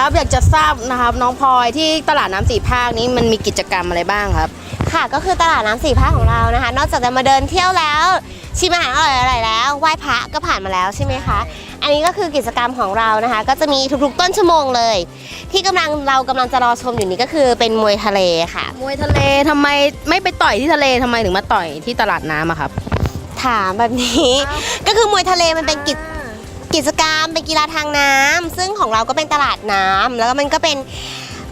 ครับอยากจะทราบนะครับน้องพลอยที่ตลาดน้ำสี่ภาคนี้มันมีกิจกรรมอะไรบ้างครับ ค่ะก็คือตลาดน้ำสี่ภาคของเรานะคะ นอกจากจะมาเดินเที่ยวแล้ว ชิมอาหารอร่อยๆแล้วไหว้พระก็ผ่านมาแล้วใช่ไหมคะอันนี้ก็คือกิจกรรมของเรานะคะ ก็จะมีทุกๆต้นชั่วโมงเลย ที่กำลังเรากำลังจะรอชมอยู่นี้ก็คือเป็นมวยทะเลค่ะ มวยทะเลทำไมไม่ไปต่อยที่ทะเลทำไมถึงมาต่อยที่ตลาดน้ำอะครับ ถามแบบนี้ ก็คือมวยทะเลมันเป็นกิจกิจกรรม เป็นกีฬาทางน้ำซึ่งของเราก็เป็นตลาดน้ำแล้วก็มันก็เป็น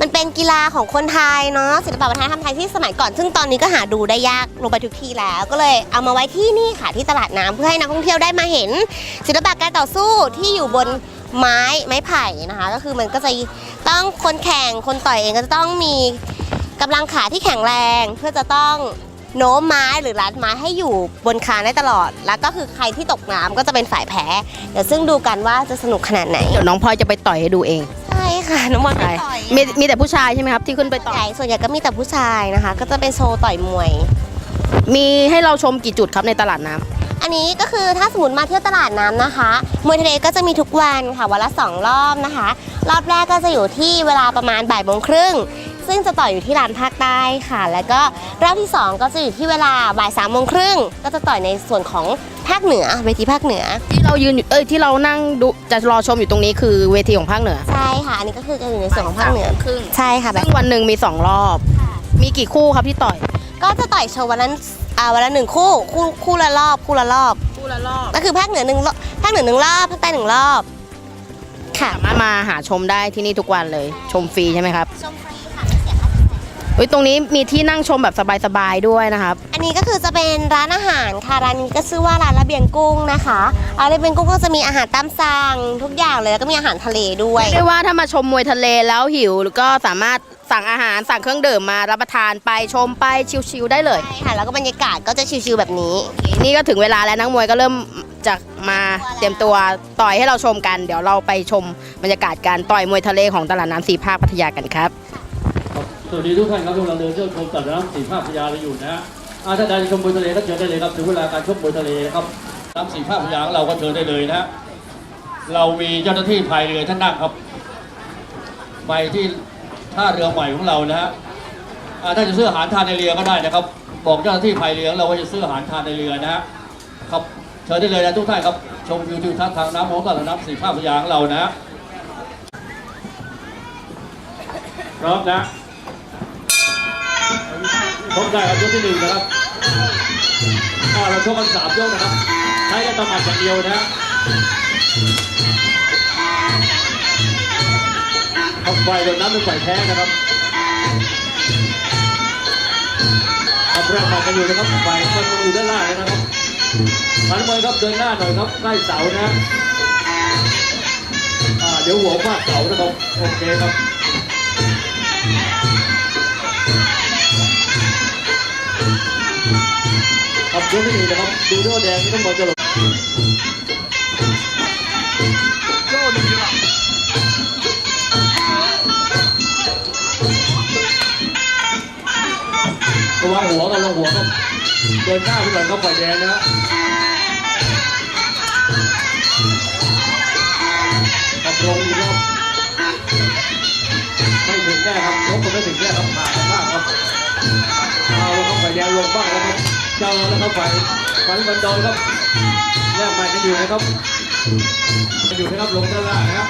มันเป็นกีฬาของคนไทยเนาะศิลปวัฒนธรรมไทยที่สมัยก่อน ซึ่งตอนนี้ก็หาดูได้ยากลงไปทุกที่แล้ว ก็เลยเอามาไว้ที่นี่ค่ะที่ตลาดน้ำเพื่อให้นักท่องเที่ยวได้มาเห็น ศิลปะการต่อสู้ที่อยู่บนไม้ไม้ไผ่นะคะ ก็คือมันก็จะต้องคนแข่งคนต่อยเองก็จะต้องมีกำลังขาที่แข็งแรงเพื่อจะต้อง โน้มไม้หรือรัดไม้ให้อยู่บนคานได้ตลอด แล้วก็คือใครที่ตกน้ำก็จะเป็นฝ่ายแพ้ เดี๋ยวซึ่งดูกันว่าจะสนุกขนาดไหน เดี๋ยวน้องพลอยจะไปต่อยให้ดูเองใช่ค่ะน้องบอลไปใช่ต่อยมีมีแต่ผู้ชายใช่ไหมครับที่ขึ้นไปต่อใหยญ่ส่วนใหญ่ก็มีแต่ผู้ชายนะคะ ก็จะเป็นโชว์ต่อยมวย มีให้เราชมกี่จุดครับในตลาดน้ำอันนี้ก็คือถ้าสมมติมาเที่ยวตลาดน้ำนะคะมวยทะเลก็จะมีทุกวันค่ะวันละสองรอบนะคะ รอบแรกก็จะอยู่ที่เวลาประมาณบ่ายโมงครึ่ง ซึ่งจะต่อยอยู่ที่ลานภาคใต้ค่ะ แล้วก็รอบที่สองก็จะอยู่ที่เวลาบ่ายสามโมงครึ่งก็จะต่อยในส่วนของภาคเหนือเวทีภาคเหนือ ที่เรายืนอยู่เอ้ยที่เรานั่งดูจะรอชมอยู่ตรงนี้คือเวทีของภาคเหนือใช่ค่ะอันนี้ก็คือจะอยู่ในส่วนของภาคเหนือครึ่งใช่ค่ะแบบซึ่งวันหนึ่งมีสองรอบ มีกี่คู่ครับที่ต่อย ก็จะต่อยโชว์วันละอ่าวันละหนึ่งคู่คู่คู่ละรอบคู่ละรอบ คู่ละรอบก็คือภาคเหนือหนึ่งรอบภาคเหนือหนึ่งรอบภาคใต้หนึ่งรอบค่ะ สามารถมาหาชมได้ที่นี่ทุกวันเลยชมฟรีใช่ไหมครับ ชมฟรี จ่ายเฮ้ยตรงนี้มีที่นั่งชมแบบสบายๆด้วยนะครับ อันนี้ก็คือจะเป็นร้านอาหารค่ะร้านนี้ก็ชื่อว่าร้านระเบียงกุ้งนะคะร้านระเบียงกุ้งก็จะมีอาหารตามสั่งทุกอย่างเลยแล้วก็มีอาหารทะเลด้วยเรียกได้ว่าถ้ามาชมมวยทะเลแล้วหิวก็สามารถสั่งอาหารสั่งเครื่องดื่มมารับประทานไปชมไปชิลๆได้เลย ใช่ค่ะแล้วก็บรรยากาศก็จะชิลๆแบบนี้ นี่ก็ถึงเวลาแล้วนักมวยก็เริ่มจะมาเตรียมตัวต่อยให้เราชมกัน เดี๋ยวเราไปชมบรรยากาศการต่อยมวยทะเลของตลาดน้ำสีภาคพัทยากันครับครับ สวัสดีทุกท่านครับกำลังเดินเที่ยวชมตลาดน้ำสีภาคพยาเราอยู่นะฮะอาถ้าใดจะชมมวยทะเลก็เชิญได้เลยครับถึงเวลาการชมวยทะเลนะครับน้ำสีภาคพยาของเราก็เชิญได้เลยนะฮะเรามีเจ้าหน้าที่พายเรือท่านนั่งครับไปที่ท่าเรือใหม่ของเรานะฮะถ้าจะซื้ออาหารทานในเรือก็ได้นะครับ บอกเจ้าหน้าที่พายเรือเราว่าจะซื้ออาหารทานในเรือนะฮะครับเชิญได้เลยนะทุกท่านครับชมวิวทิวทัศน์ทางน้ำของตลาดน้ำสีภาคพยาของเรานะพร้อมนะ ชกได้ครับยกที่หนึ่งนะครับอ่าเราชกกันสามยกนะครับใช้แค่ตะหมัดอย่างเดียวนะฮะเอาไฟโดนน้ำเป็นไฟแท้นะครับทำแรกมากันอยู่นะครับไฟมันอยู่ด้านล่างนะครับหันมวยครับเดินหน้าหน่อยครับใกล้เสานะอ่าเดี๋ยวหัวฟาดเสานะครับโอเคครับ ยกที่หนึ่งนะครับ ดูด้วยว่าแดงนี่ต้องบอลจะหลบระวังหัวกันระวังหัวครับเดินหน้าไปก่อนครับฝ่ายแดงนะฮะครับลงอีกครับไม่ถึงแน่ครับลบมันไม่ถึงแน่ครับผ่านกันมากครับเอาแล้วครับฝ่ายแดงลงบ้างแล้วครับ เจ้าแล้วครับฝ่ายฝ่ายบันดอนครับแยกไปกันอยู่นะครับกันอยู่นะครับลงด้านล่างนะครับ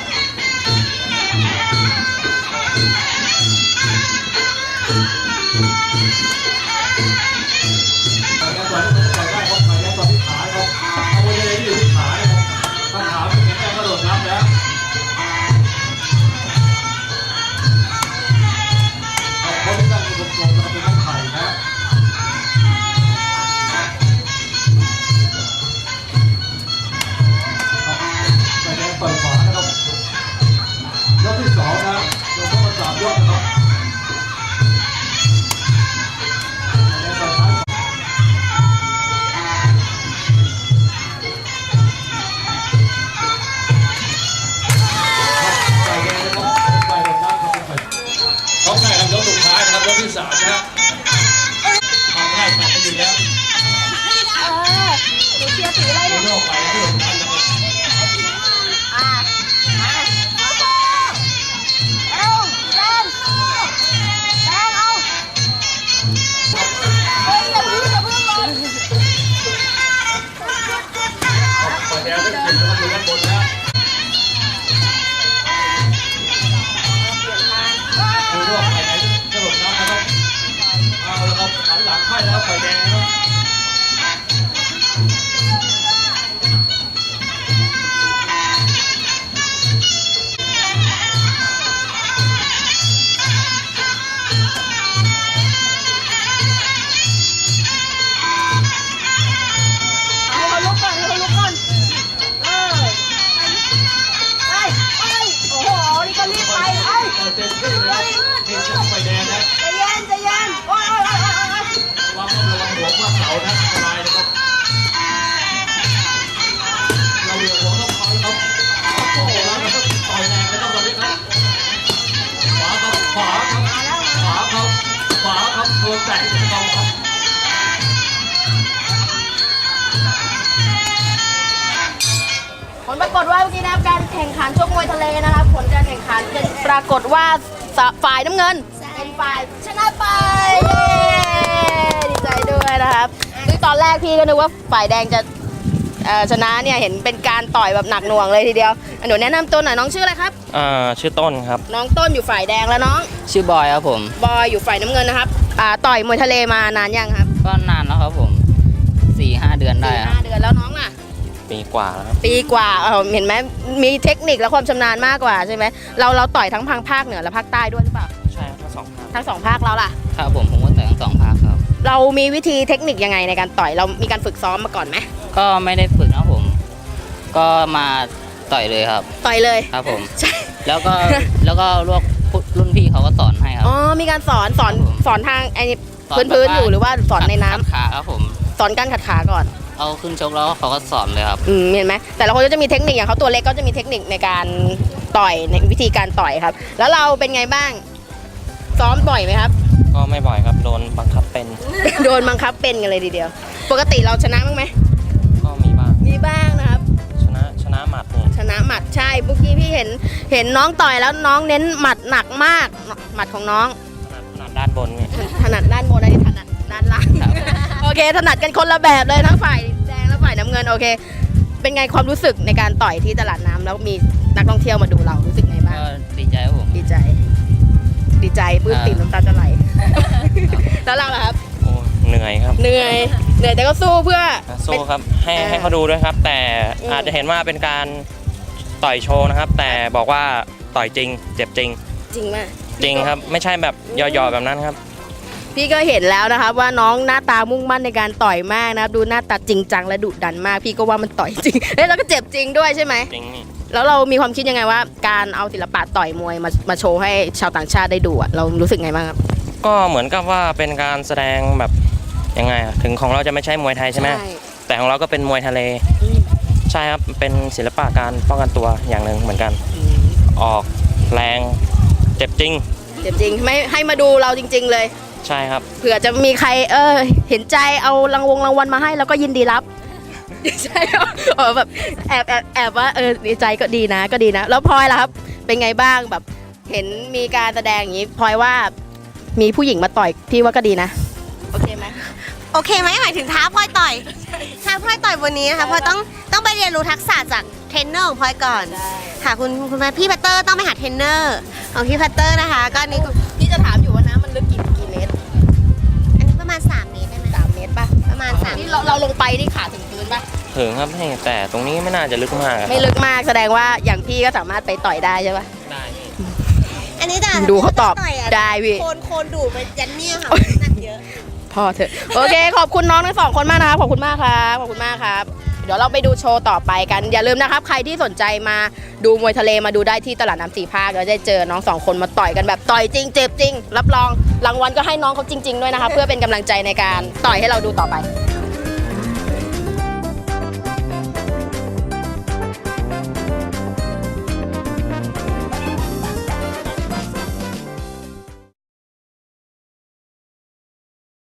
ครับโดนแตะที่เข่าครับผลปรากฏว่าเมื่อกี้นะครับการแข่งขันชกมวยทะเลนะครับ ผลการแข่งขันเป็นปรากฏว่าสฝ่ายน้ำเงิน เป็นฝ่ายชนะไปเย้ดีใจด้วยนะครับซึ่งตอนแรกพี่ก็นึกว่าฝ่ายแดงจะเอ่อชนะเนี่ยเห็นเป็นการต่อยแบบหนักหน่วงเลยทีเดียวอะหนูแนะนำตัวหน่อยน้องชื่ออะไรครับ อ่าชื่อต้นครับ น้องต้นอยู่ฝ่ายแดงแล้วน้องชื่อบอยครับผม บอยอยู่ฝ่ายน้ำเงินนะครับ อ่าต่อยมวยทะเลมานานยังครับก็นานแล้วครับผมสี่ห้าเดือนได้สี่ครับห้าเดือนแล้วน้องอะ ปีกว่าแล้วครับปีกว่าเออเห็นไหมมีเทคนิคและความชำนาญมากกว่าใช่ไหมเราเราต่อยทั้งทางภาคเหนือและภาคใต้ด้วยหรือเปล่าใช่ครับทั้งสองภาคทั้งสองภาคเราล่ะ ครับผมผมก็ต่อยทั้งสองภาคครับ เรามีวิธีเทคนิคยังไงในการต่อยเรามีการฝึกซ้อมมาก่อนไหมก็ไม่ได้ฝึกนะครับผม ก็มาต่อยเลยครับ ต่อยเลยครับผม ใช่แล้วก็แล้วก็ลวกรุ่นพี่เขาก็สอนให้ครับ อ๋อมีการสอนสอนครับผม สอนทางไอ้สพื้นพื้นๆอยู่หรือว่าสอนในน้ำขัดขาครับผมสอนการขัดขาก่อน เอาขึ้นชกแล้วเขาก็สอนเลยครับอืมเห็นไหมแต่ละคนก็จะมีเทคนิคอย่างเขาตัวเล็กก็จะมีเทคนิคในการต่อยในวิธีการต่อยครับ แล้วเราเป็นไงบ้าง ซ้อมบ่อยไหมครับ ก็ไม่บ่อยครับโดนบังคับเป็นโดนบังคับเป็นกันเลยทีเดียว ปกติเราชนะบ้างไหมก็มีบ้างมีบ้างนะครับ ชนะชนะหมัดนี่ชนะหมัดใช่เมื่อกี้พี่เห็นเห็นน้องต่อยแล้วน้องเน้นหมัดหนักมากหมัดของน้องถ นัดถนัดด้านบนนี่ถนัดด้านบนอันนี้ถนัดด้านล่างครับโอเค ถนัดกันคนละแบบเลยทั้งฝ่ายแดงและฝ่ายน้ำเงินโอเค เป็นไงความรู้สึกในการต่อยที่ตลาดน้ำแล้วมีนักท่องเที่ยวมาดูเรารู้สึกไงบ้าง ก็ดีใจครับผม ดีใจ ดีใจปลื้มปิ่มครับน้ำตาจะไหล แล้วเราล่ะครับ โอ้เหนื่อยครับเหนื่อย เหนื่อยแต่ก็สู้เพื่ออะสู้ครับ ให้เออให้เขาดูด้วยครับ แต่อืม อาจจะเห็นว่าเป็นการต่อยโชว์นะครับ แต่บอกว่าต่อยจริง เจ็บจริง จริงมาก จริงครับ ไม่ใช่แบบหย่อๆแบบนั้นครับ พี่ก็เห็นแล้วนะครับว่าน้องหน้าตามุ่งมั่นในการต่อยมากนะครับดูหน้าตาจริงจังและดุดันมาก พี่ก็ว่ามันต่อยจริงเฮ้ยแล้วก็เจ็บจริงด้วยใช่ไหมจริงนี่แล้วเรามีความคิดยังไงว่า การเอาศิลปะต่อยมวยมามาโชว์ให้ชาวต่างชาติได้ดูอะเรารู้สึกไงบ้างครับ ก็เหมือนกับว่าเป็นการแสดงแบบยังไงอะถึงของเราจะไม่ใช่มวยไทยใช่ไหมแต่ของเราก็เป็นมวยทะเล อืม ใช่ครับเป็นศิลปะการป้องกันตัวอย่างหนึ่งเหมือนกันอืมออกแรง เจ็บจริง เจ็บจริงไม่ให้มาดูเราจริง ๆ เลย ใช่ครับ เผื่อจะมีใครเออ เห็นใจเอารางวงรางวัลมาให้แล้วก็ยินดีรับ ใช่ครับเออแบบแอบแอบแอบว่าเออดีใจก็ดีนะก็ดีนะ แล้วพลอยล่ะครับ เป็นไงบ้างแบบเห็นมีการแสดงอย่างนี้พลอยว่ามีผู้หญิงมาต่อยพี่ว่าก็ดีนะ โอเคไหม โอเคไหมหมายถึงท้าพลอยต่อยท้าพลอยต่อยวันนี้นะคะพลอยต้องต้องไปเรียนรู้ทักษะจากเทรนเนอร์ของพลอยก่อนค่ะคุณคุณพี่พัตเตอร์ต้องไปหาเทรนเนอร์ของพี่พัตเตอร์นะคะ ก็อันนี้ก็พี่จะถามอยู่ว่าน้ำมันลึกกี่กี่เมตรอันนี้ประมาณ3เมตรได้ไหมสามเมตรป่ะประมาณ3นี่เราเราลงไปนี่ขาถึงพื้นป่ะถึงครับให้แต่ตรงนี้ไม่น่าจะลึกมากอะไม่ลึกมากแสดงว่าอย่างพี่ก็สามารถไปต่อยได้ใช่ป่ะได้พี่อันนี้แต่ดูเขาตอบต่ยะได้พี่โคนโคนดูดไปยันเนี่ยค่ะหนักเยอะ พอเถอะโอเค ขอบคุณน้องทั้งสองคนมากนะครับขอบคุณมากครับขอบคุณมากครับ เดี๋ยวเราไปดูโชว์ต่อไปกัน อย่าลืมนะครับ ใครที่สนใจมาดูมวยทะเลมาดูได้ที่ตลาดน้ำสีภาคเราจะได้เจอน้องสองคนมาต่อยกันแบบต่อยจริงเจ็บจริง รับรองรางวัลก็ให้น้องเขาจริง ๆ ด้วยนะครับเพื่อเป็นกำลังใจในการต่อยให้เราดูต่อไป